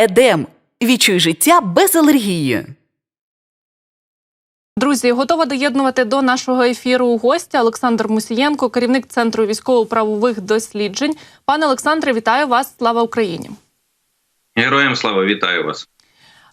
Едем. Відчуй життя без алергії. Друзі, готова доєднувати до нашого ефіру гостя Олександр Мусієнко, керівник центру військово-правових досліджень. Пане Олександре, вітаю вас! Слава Україні! Героям слава вітаю вас.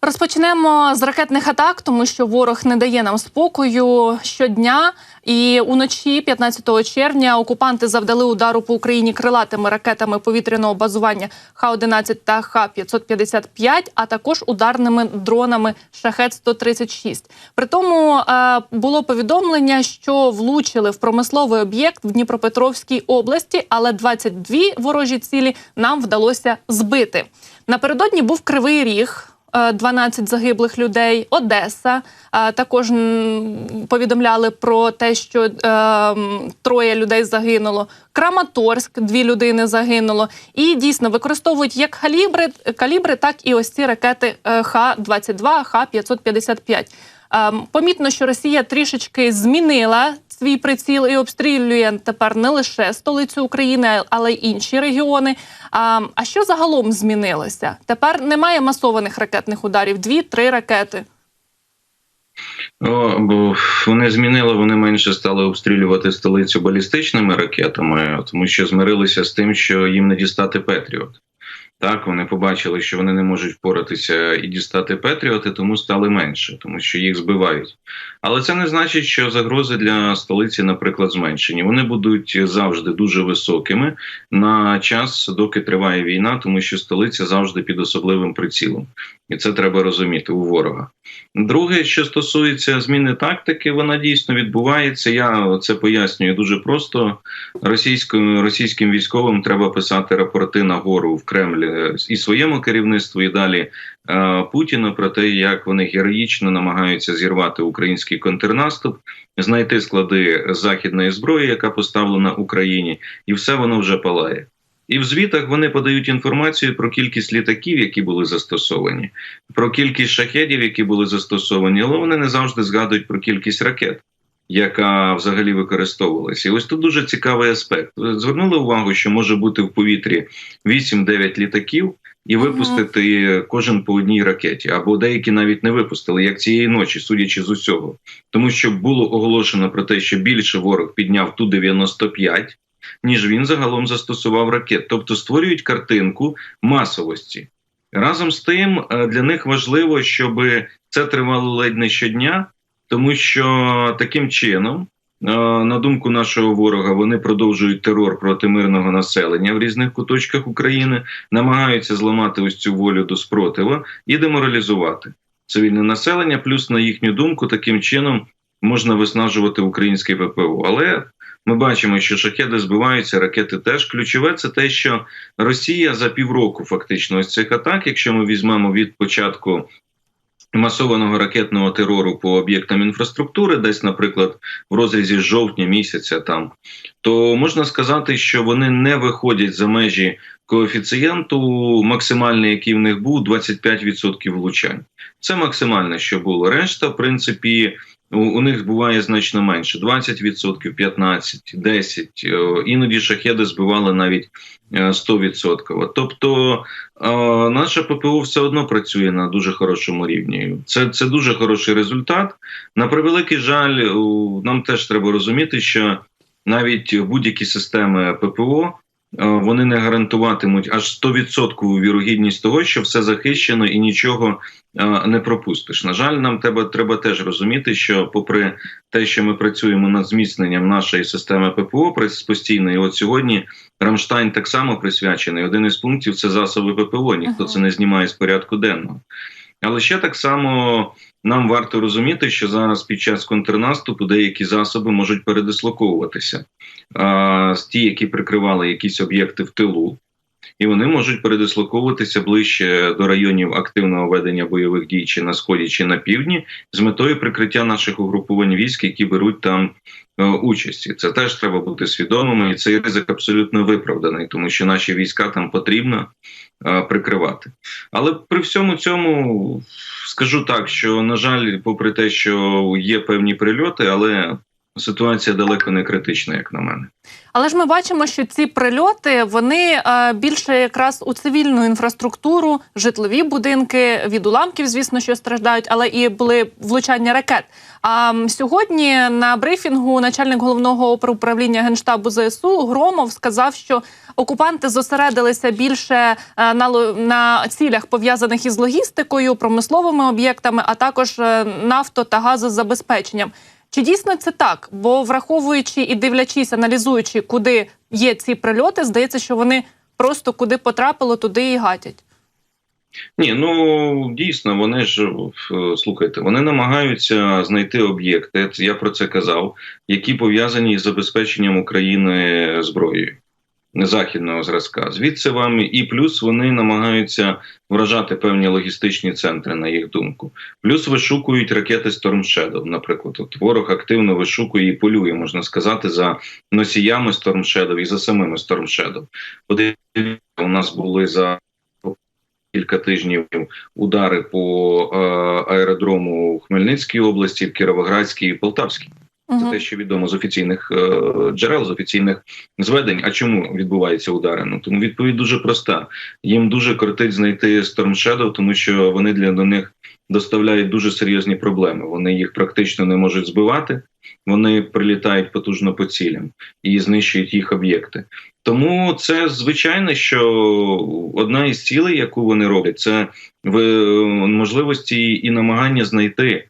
Розпочнемо з ракетних атак, тому що ворог не дає нам спокою щодня. І уночі, 15 червня, окупанти завдали удару по Україні крилатими ракетами повітряного базування Х-11 та Х-555, а також ударними дронами Шахет-136. При тому е, було повідомлення, що влучили в промисловий об'єкт в Дніпропетровській області, але 22 ворожі цілі нам вдалося збити. Напередодні був кривий ріг. Е, 12 загиблих людей, Одеса е, також повідомляли про те, що е, троє людей загинуло. Краматорськ, дві людини загинуло. І дійсно використовують як калібри, калібри, так і ось ці ракети е, Х-22, Х-555. Ем, Помітно, що Росія трішечки змінила свій приціл і обстрілює тепер не лише столицю України, але й інші регіони. А, а що загалом змінилося? Тепер немає масованих ракетних ударів, дві-три ракети. О, бо вони змінили, вони менше стали обстрілювати столицю балістичними ракетами, тому що змирилися з тим, що їм не дістати Петріот. Так, вони побачили, що вони не можуть впоратися і дістати Петріоти, тому стали менше, тому що їх збивають. Але це не значить, що загрози для столиці, наприклад, зменшені. Вони будуть завжди дуже високими на час, доки триває війна, тому що столиця завжди під особливим прицілом, і це треба розуміти у ворога. Друге, що стосується зміни тактики, вона дійсно відбувається. Я це пояснюю дуже просто. Російською російським військовим треба писати рапорти на гору в Кремль е, і своєму керівництву, і далі е, Путіну про те, як вони героїчно намагаються зірвати український контрнаступ, знайти склади західної зброї, яка поставлена Україні, і все воно вже палає. І в звітах вони подають інформацію про кількість літаків, які були застосовані, про кількість шахедів, які були застосовані, але вони не завжди згадують про кількість ракет, яка взагалі використовувалася. І ось тут дуже цікавий аспект. Ви звернули увагу, що може бути в повітрі 8-9 літаків. І випустити кожен по одній ракеті, або деякі навіть не випустили, як цієї ночі, судячи з усього, тому що було оголошено про те, що більше ворог підняв ту 95 ніж він загалом застосував ракет, тобто створюють картинку масовості. Разом з тим е, для них важливо, щоб це тривало ледь не щодня, тому що таким чином, е, на думку нашого ворога, вони продовжують терор проти мирного населення в різних куточках України, намагаються зламати ось цю волю до спротива і деморалізувати цивільне населення. Плюс, на їхню думку, таким чином можна виснажувати українське ППО. Але ми бачимо, що шахеди збиваються, ракети теж ключове. Це те, що Росія за півроку фактично ось цих атак, якщо ми візьмемо від початку. Масованого ракетного терору по об'єктам інфраструктури, десь, наприклад, в розрізі жовтня місяця, там то можна сказати, що вони не виходять за межі коефіцієнту, максимальний, який в них був, 25% влучань. Це максимальне, що було. Решта, в принципі, у, у них буває значно менше: 20%, 15%, 10%. Е, Іноді шахеди збивали навіть е, 100%. Тобто е, наше ППО все одно працює на дуже хорошому рівні. Це, це дуже хороший результат. На превеликий жаль, нам теж треба розуміти, що навіть будь-які системи ППО. Е, Вони не гарантуватимуть аж 100% вірогідність того, що все захищено і нічого е, не пропустиш. На жаль, нам треба, треба теж розуміти, що, попри те, що ми працюємо над зміцненням нашої системи ППО постійно, і от сьогодні Рамштайн так само присвячений. Один із пунктів це засоби ППО. Ніхто Ага. це не знімає з порядку денного. Але ще так само нам варто розуміти, що зараз під час контрнаступу деякі засоби можуть передислоковуватися. Ті, які прикривали якісь об'єкти в тилу, і вони можуть передислоковуватися ближче до районів активного ведення бойових дій чи на сході, чи на півдні, з метою прикриття наших угрупувань військ, які беруть там е, участь. І це теж треба бути свідомими, і цей ризик абсолютно виправданий, тому що наші війська там потрібно е, прикривати. Але при всьому цьому скажу так, що на жаль, попри те, що є певні прильоти, але ситуація далеко не критична, як на мене. Але ж ми бачимо, що ці прильоти вони е, більше якраз у цивільну інфраструктуру, житлові будинки від уламків, звісно, що страждають, але і були влучання ракет. А сьогодні на брифінгу начальник головного управління генштабу ЗСУ Громов сказав, що окупанти зосередилися більше е, на на цілях пов'язаних із логістикою, промисловими об'єктами, а також е, нафто та газозабезпеченням. Чи дійсно це так? Бо враховуючи і дивлячись, аналізуючи, куди є ці прильоти, здається, що вони просто куди потрапило, туди і гатять. Ні, ну дійсно, вони ж слухайте, вони намагаються знайти об'єкти. Я про це казав, які пов'язані з забезпеченням України зброєю західного зразка. Звідси вам і плюс вони намагаються вражати певні логістичні центри, на їх думку. Плюс вишукують ракети Storm Shadow, Наприклад, от ворог активно вишукує і полює, можна сказати, за носіями Storm Shadow і за самими Storm Shadow. Подивіться, у нас були за кілька тижнів удари по е, аеродрому у Хмельницькій області, Кіровоградській і Полтавській. Це те, що відомо з офіційних е, джерел, з офіційних зведень. А чому відбуваються удари? Ну тому відповідь дуже проста. Їм дуже кортить знайти Storm Shadow, тому що вони для них доставляють дуже серйозні проблеми. Вони їх практично не можуть збивати. Вони прилітають потужно по цілям і знищують їх об'єкти. Тому це звичайно, що одна із цілей, яку вони роблять, це в можливості і намагання знайти е,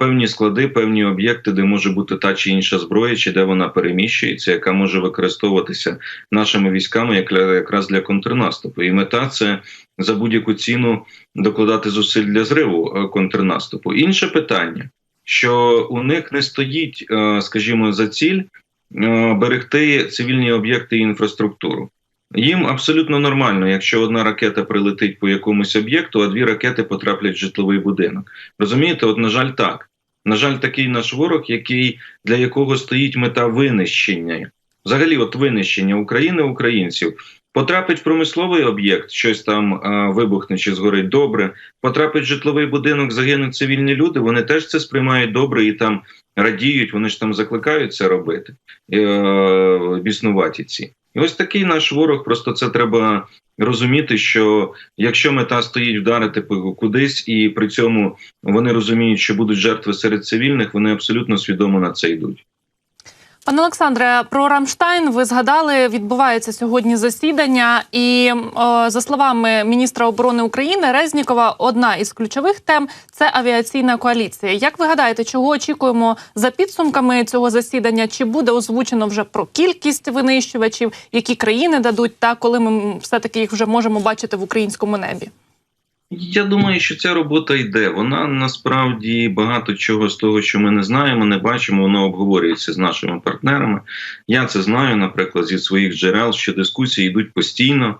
певні склади, певні об'єкти, де може бути та чи інша зброя, чи де вона переміщується, яка може використовуватися нашими військами якраз для контрнаступу. І мета це за будь-яку ціну докладати зусиль для зриву е, контрнаступу. Інше питання, що у них не стоїть, е, скажімо, за ціль е, берегти цивільні об'єкти і інфраструктуру. Їм абсолютно нормально, якщо одна ракета прилетить по якомусь об'єкту, а дві ракети потраплять в житловий будинок. Розумієте, от на жаль, так. На жаль, такий наш ворог, який для якого стоїть мета винищення, взагалі, от винищення України українців. Потрапить в промисловий об'єкт, щось там е, вибухне чи згорить добре. Потрапить в житловий будинок, загинуть цивільні люди. Вони теж це сприймають добре і там радіють. Вони ж там закликають це робити, е, біснуваті ці. І ось такий наш ворог. Просто це треба розуміти, що якщо мета стоїть вдарити по- кудись, і при цьому вони розуміють, що будуть жертви серед цивільних, вони абсолютно свідомо на це йдуть. Пане Олександре, про Рамштайн ви згадали, відбувається сьогодні засідання, і о, за словами міністра оборони України Резнікова, одна із ключових тем це авіаційна коаліція. Як ви гадаєте, чого очікуємо за підсумками цього засідання? Чи буде озвучено вже про кількість винищувачів, які країни дадуть, та коли ми все таки їх вже можемо бачити в українському небі? Я думаю, що ця робота йде. Вона насправді багато чого з того, що ми не знаємо, не бачимо, воно обговорюється з нашими партнерами. Я це знаю, наприклад, зі своїх джерел, що дискусії йдуть постійно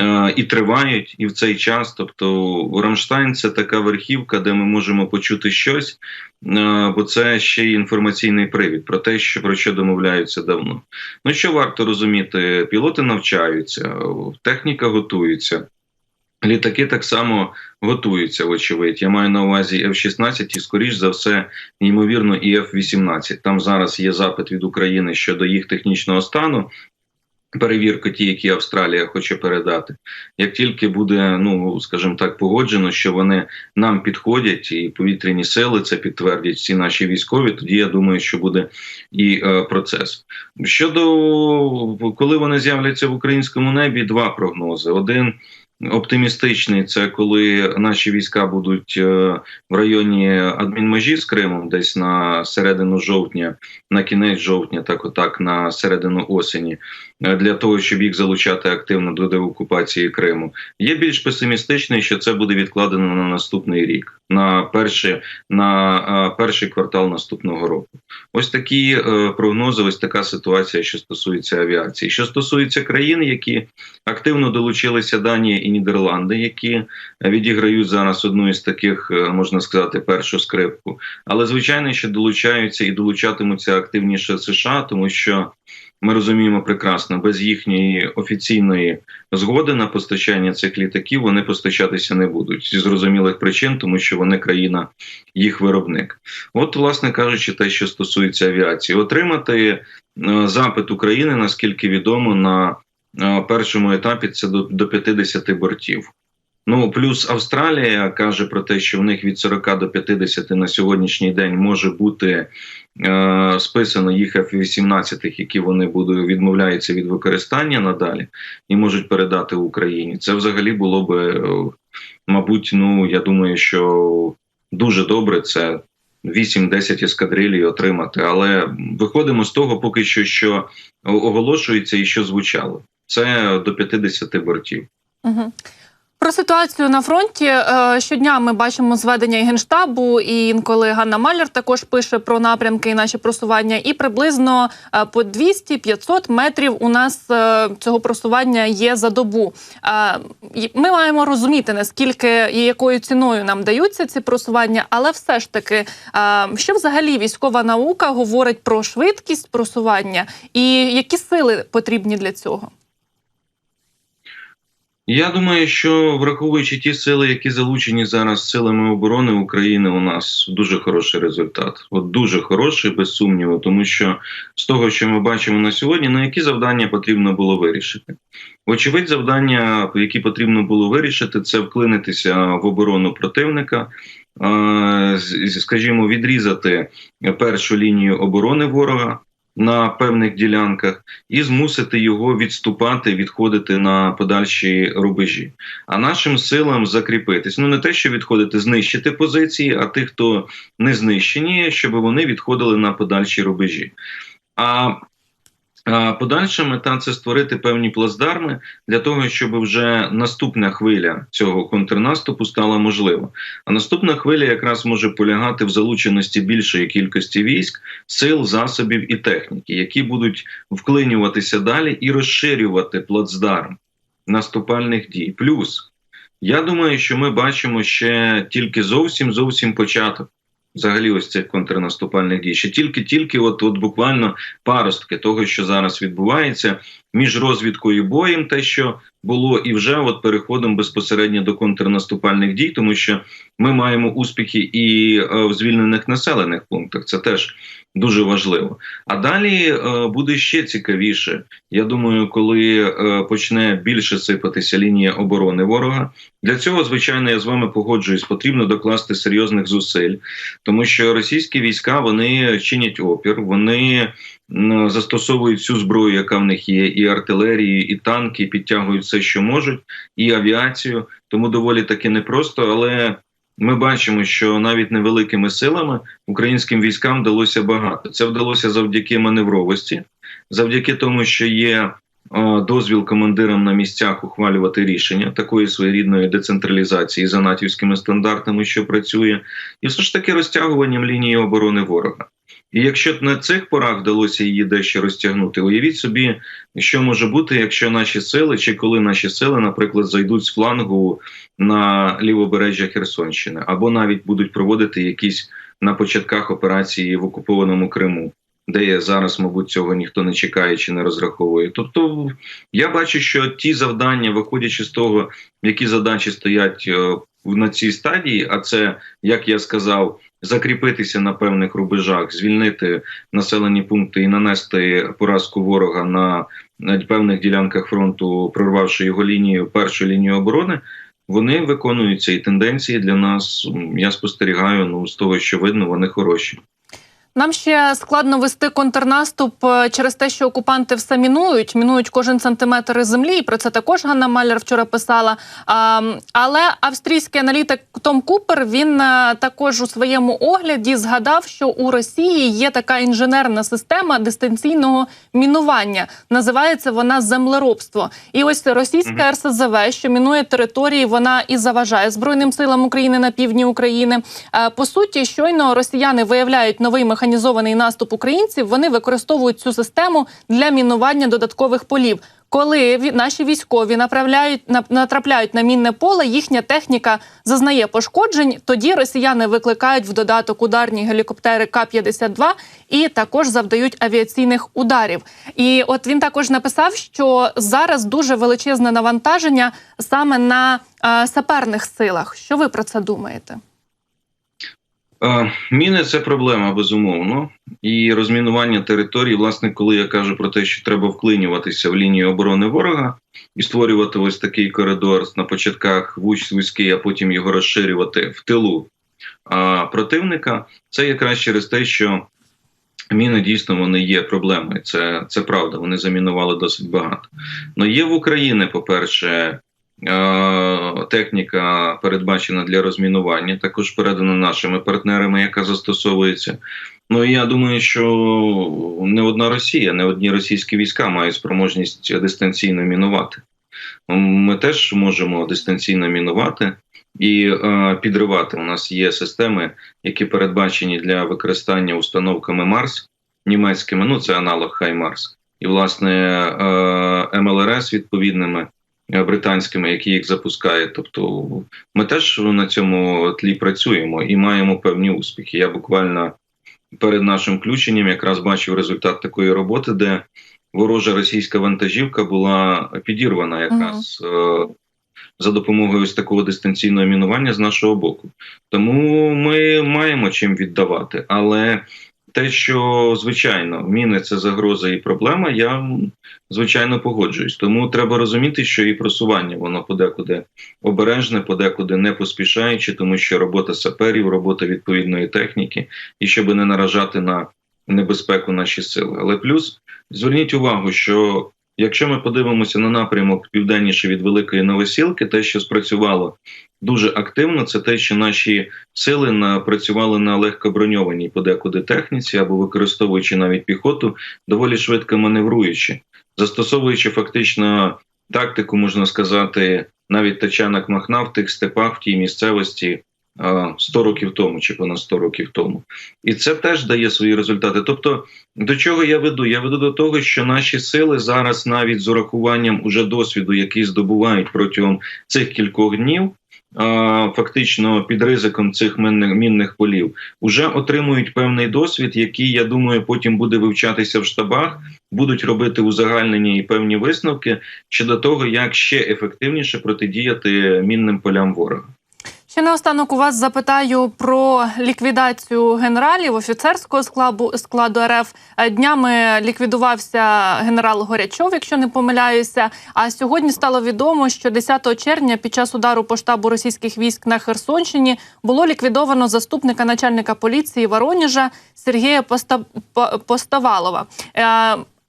е, і тривають, і в цей час. Тобто, Рамштайн це така верхівка, де ми можемо почути щось, е, бо це ще й інформаційний привід про те, що про що домовляються давно. Ну що варто розуміти, пілоти навчаються, техніка готується. Літаки так само готуються, вочевидь. Я маю на увазі F-16 і, скоріш за все, ймовірно, і F-18. Там зараз є запит від України щодо їх технічного стану. Перевірка ті, які Австралія хоче передати. Як тільки буде, ну скажімо так, погоджено, що вони нам підходять, і повітряні сили це підтвердять всі наші військові, тоді я думаю, що буде і е, процес. Щодо коли вони з'являться в українському небі, два прогнози: один оптимістичний. Це коли наші війська будуть е, в районі адмінмежі з Кримом, десь на середину жовтня, на кінець жовтня, так отак на середину осені, для того, щоб їх залучати активно до деокупації Криму. Є більш песимістичний, що це буде відкладено на наступний рік, на перший, на е, перший квартал наступного року. Ось такі е, прогнози, ось така ситуація, що стосується авіації. Що стосується країн, які активно долучилися Данія і Нідерланди, які відіграють зараз одну із таких, е, можна сказати, першу скрипку. Але звичайно, що долучаються і долучатимуться активніше США, тому що Ми розуміємо прекрасно, без їхньої офіційної згоди на постачання цих літаків вони постачатися не будуть зі зрозумілих причин, тому що вони країна їх виробник. От, власне кажучи, те, що стосується авіації, отримати е, запит України, наскільки відомо, на е, першому етапі це до, до 50 бортів. Ну плюс Австралія каже про те, що в них від 40 до 50 на сьогоднішній день може бути списано їх F-18, які вони будуть відмовляються від використання надалі і можуть передати Україні. Це взагалі було би, е, мабуть, ну я думаю, що дуже добре це 8-10 ескадрилій отримати. Але виходимо з того, поки що, що оголошується і що звучало. Це до 50 бортів. Угу. Про ситуацію на фронті Е, щодня ми бачимо зведення і генштабу, і інколи Ганна Маляр також пише про напрямки і наші просування. І приблизно е, по 200-500 метрів у нас е, цього просування є за добу. Ми маємо розуміти наскільки і якою ціною нам даються ці просування, але все ж таки, що взагалі військова наука говорить про швидкість просування, і які сили потрібні для цього? Я думаю, що враховуючи ті сили, які залучені зараз силами оборони України, у нас дуже хороший результат. От дуже хороший, без сумніву, тому що з того, що ми бачимо на сьогодні, на які завдання потрібно було вирішити. Вочевидь, завдання, які потрібно було вирішити, це вклинитися в оборону противника. Скажімо, відрізати першу лінію оборони ворога на певних ділянках і змусити його відступати, відходити на подальші рубежі. А нашим силам закріпитись. Ну не те, що відходити, знищити позиції, а тих, хто не знищені, щоб вони відходили на подальші рубежі. А Подальша мета це створити певні плацдарми для того, щоб вже наступна хвиля цього контрнаступу стала можлива. А наступна хвиля якраз може полягати в залученості більшої кількості військ, сил, засобів і техніки, які будуть вклинюватися далі і розширювати плацдарм наступальних дій. Плюс я думаю, що ми бачимо ще тільки зовсім зовсім початок. Взагалі, ось цих контрнаступальних дій. Ще тільки-тільки, от, от буквально паростки того, що зараз відбувається між розвідкою боєм, те, що було, і вже от переходом безпосередньо до контрнаступальних дій, тому що ми маємо успіхи і е, в звільнених населених пунктах. Це теж дуже важливо. А далі е, буде ще цікавіше. Я думаю, коли е, почне більше сипатися лінія оборони ворога. Для цього, звичайно, я з вами погоджуюсь, потрібно докласти серйозних зусиль, тому що російські війська вони чинять опір, вони застосовують всю зброю, яка в них є, і артилерію, і танки, підтягують все, що можуть, і авіацію. Тому доволі таки непросто, але ми бачимо, що навіть невеликими силами українським військам вдалося багато. Це вдалося завдяки маневровості, завдяки тому, що є дозвіл командирам на місцях ухвалювати рішення такої своєрідної децентралізації за натівськими стандартами, що працює, і все ж таки розтягуванням лінії оборони ворога. І якщо на цих порах вдалося її дещо розтягнути, уявіть собі, що може бути, якщо наші сили, чи коли наші сили, наприклад, зайдуть з флангу на лівобережжя Херсонщини, або навіть будуть проводити якісь на початках операції в окупованому Криму, де зараз, мабуть, цього ніхто не чекає чи не розраховує. Тобто, я бачу, що ті завдання, виходячи з того, які задачі стоять е, на цій стадії, а це як я сказав. Закріпитися на певних рубежах, звільнити населені пункти і нанести поразку ворога на, певних ділянках фронту, прорвавши його лінію, першу лінію оборони, вони виконуються. І тенденції для нас я спостерігаю. Ну з того, що видно, вони хороші. Нам ще складно вести контрнаступ е, через те, що окупанти все мінують, мінують кожен сантиметр землі. І про це також Ганна Маляр вчора писала. Але австрійський аналітик Том Купер він е, також у своєму огляді згадав, що у Росії є така інженерна система дистанційного мінування. Називається вона землеробство. І ось російська РСЗВ, що мінує території, вона і заважає збройним силам України на півдні України. Е, По суті, щойно росіяни виявляють новий механізм організований наступ українців, вони використовують цю систему для мінування додаткових полів. Коли наші військові направляють на- натрапляють на мінне поле, їхня техніка зазнає пошкоджень. Тоді росіяни викликають в додаток ударні гелікоптери К-52 і також завдають авіаційних ударів. І от він також написав, що зараз дуже величезне навантаження саме на е, саперних силах. Що ви про це думаєте? Е, Міни це проблема, безумовно. І розмінування територій, власне, коли я кажу про те, що треба вклинюватися в лінію оборони ворога і створювати ось такий коридор на початках вуч вузький, а потім його розширювати в тилу а, противника, це якраз через те, що міни дійсно вони є проблемою. Це, це правда. Вони замінували досить багато. Но є в Україні, по-перше, Е, техніка передбачена для розмінування, також передана нашими партнерами, яка застосовується. Ну і я думаю, що не одна Росія, не одні російські війська мають спроможність дистанційно мінувати. Ми теж можемо дистанційно мінувати і е, підривати. У нас є системи, які передбачені для використання установками Марс німецькими. Ну це аналог Хаймарс, і власне е, МЛРС відповідними е, британськими, які їх запускають. Тобто, ми теж на цьому тлі працюємо і маємо певні успіхи. Я буквально перед нашим включенням якраз бачив результат такої роботи, де ворожа російська вантажівка була підірвана якраз. е, За допомогою ось такого дистанційного мінування з нашого боку, тому ми маємо чим віддавати. Але те, що звичайно міни це загроза і проблема, я звичайно погоджуюсь. Тому треба розуміти, що і просування воно подекуди обережне, подекуди не поспішаючи, тому що робота саперів, робота відповідної техніки, і щоб не наражати на небезпеку наші сили. Але плюс зверніть увагу, що якщо ми подивимося на напрямок південніше від Великої Новосілки, те, що спрацювало дуже активно, це те, що наші сили на працювали на легкоброньованій подекуди техніці або використовуючи навіть піхоту, доволі швидко маневруючи, застосовуючи фактично тактику, можна сказати, навіть тачанок Махна в тих степах в тій місцевості. Е, 100 років тому чи понад 100 років тому, і це теж дає свої результати. Тобто, до чого я веду? Я веду до того, що наші сили зараз, навіть з урахуванням уже досвіду, який здобувають протягом цих кількох днів, фактично під ризиком цих мінних, мінних полів, вже отримують певний досвід, який я думаю, потім буде вивчатися в штабах, будуть робити узагальнені і певні висновки щодо того, як ще ефективніше протидіяти мінним полям ворога. Ще наостанок у вас запитаю про ліквідацію генералів офіцерського складу складу РФ. Е, Днями ліквідувався генерал Горячов, якщо не помиляюся. А сьогодні стало відомо, що 10 червня під час удару по штабу російських військ на Херсонщині було ліквідовано заступника начальника поліції Вороніжа Сергія Поста... По- Поставалова.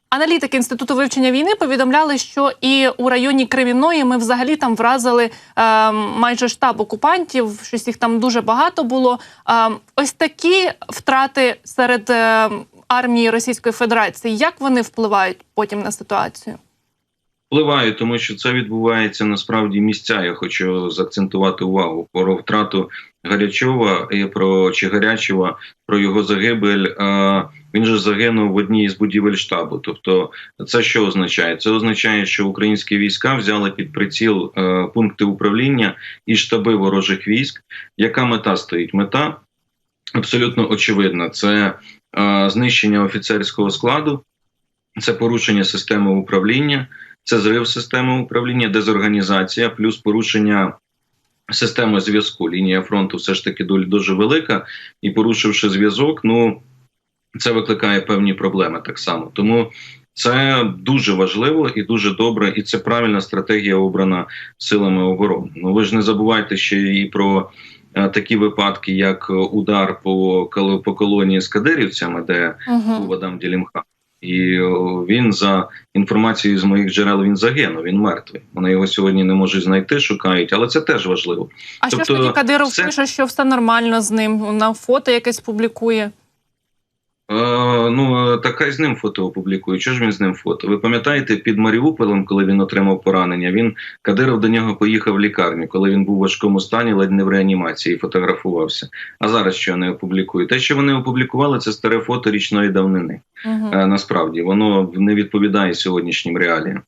Аналітики інституту вивчення війни повідомляли, що і у районі Кремінної ми взагалі там вразили е, майже штаб окупантів. Щось їх там дуже багато було. Е, ось такі втрати серед е, армії Російської Федерації. Як вони впливають потім на ситуацію? Впливає, тому що це відбувається насправді місця. Я хочу заакцентувати увагу про втрату Гарячова і про чи Гарячева, про його загибель. Е, Він же загинув в одній із будівель штабу. Тобто, це що означає? Це означає, що українські війська взяли під приціл е, пункти управління і штаби ворожих військ. Яка мета стоїть? Мета абсолютно очевидна: це е, знищення офіцерського складу, це порушення системи управління це зрив системи управління, дезорганізація, плюс порушення системи зв'язку. Лінія фронту все ж таки дуже велика, і порушивши зв'язок, ну це викликає певні проблеми так само. Тому це дуже важливо і дуже добре, і це правильна стратегія обрана силами оборони. Ну ви ж не забувайте ще і про. е, Такі випадки, як удар по по колонії з кадирівцями, де Угу. був Адам Ділімха. І він за інформацією з моїх джерел він загинув, він мертвий. Вони його сьогодні не можуть знайти, шукають, але це теж важливо. А що ж Тобто тоді Кадиров це- пише, що все нормально з ним? На фото якесь публікує. Е, ну, так хай з ним фото опублікує. Чого ж він з ним фото? Ви пам'ятаєте, під Маріуполем, коли він отримав поранення, він Кадиров до нього поїхав в лікарню, коли він був у важкому стані, ледь не в реанімації, фотографувався. А зараз що не опублікує? Те, що вони опублікували, це старе фото річної давнини. Угу. Е, насправді воно не відповідає сьогоднішнім реаліям.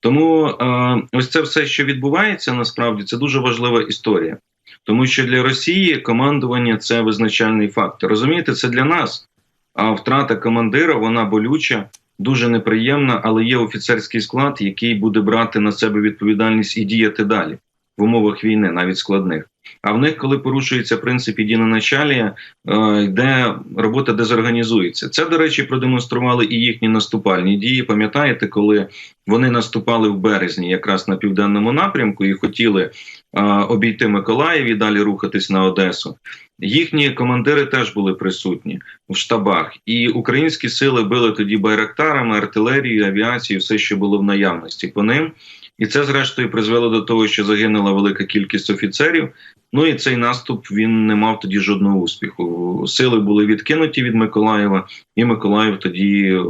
Тому е, ось це все, що відбувається, насправді це дуже важлива історія. Тому що для Росії командування це визначальний фактор. Розумієте, це для нас. А втрата командира вона болюча, дуже неприємна, але є офіцерський склад, який буде брати на себе відповідальність і діяти далі в умовах війни, навіть складних. А в них, коли порушується принцип єдиноначалія, е, йде робота дезорганізується. Це, до речі, продемонстрували і їхні наступальні дії. Пам'ятаєте, коли вони наступали в березні, якраз на південному напрямку, і хотіли е, обійти Миколаїв і далі рухатись на Одесу. Їхні командири теж були присутні в штабах, і українські сили били тоді байрактарами, артилерією, авіацією, все, що було в наявності по ним. І це, зрештою, призвело до того, що загинула велика кількість офіцерів. Ну і цей наступ він не мав тоді жодного успіху. Сили були відкинуті від Миколаєва, і Миколаїв тоді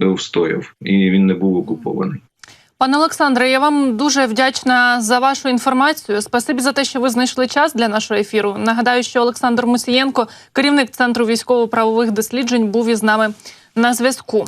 е, встояв, і він не був окупований. Пане Олександре, я вам дуже вдячна за вашу інформацію. Спасибі за те, що ви знайшли час для нашого ефіру. Нагадаю, що Олександр Мусієнко, керівник центру військово-правових досліджень, був із нами на зв'язку.